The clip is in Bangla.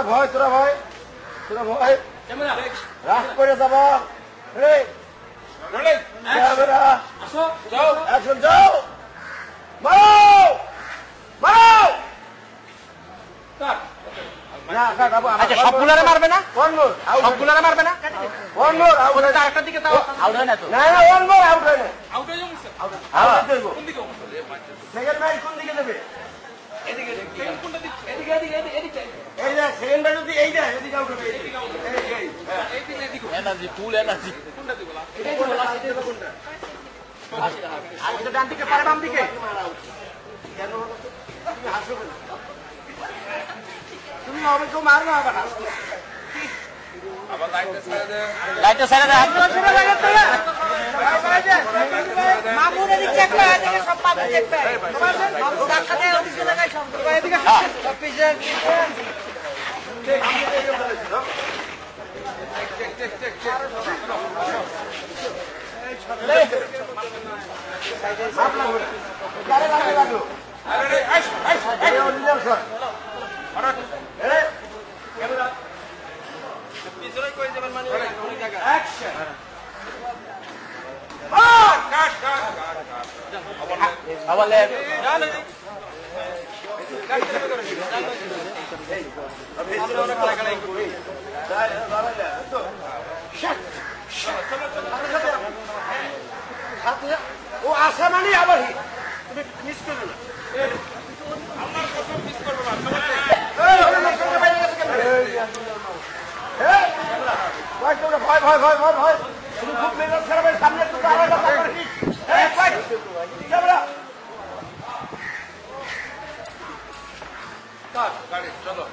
তোরা ভয় তোরা ভয় তোরা ভয়। রাগ করে যাব। যাও মারো। মারো। সবগুলারে মারবে না? সবগুলারে মারবে না? আউট আরেকটার দিকে আউট হয় না তো? না না ওয়ান মোর আউট হয় না আউট আউট দেব সেকেন্ড ম্যাচ কোন দিকে? দেবে এই যে এনার্জি ফুল এনার্জি ডান দিকে পারে বাম দিকে তুমি হাসো কেন তুমি হবে কেউ মারবে আবার হাসো লাইটটা মামুন এদিক দেখবে সব মামুন দেখবে মামুন ধাক্কা দেয় ওদিকে লাগাই সব এদিকে সব পিছে গাড়ি লাগল লাগল এই অরিজিনাল শট এই ক্যামেরা অ্যাকশন আবার লেফট ও আসা মানে আবার। তুমি মিস করবে না ভয় ভয় ভয় ভয় ভয় তুমি খুব মেহনত খারাপের সামনে আড়াই 大主干链抓到。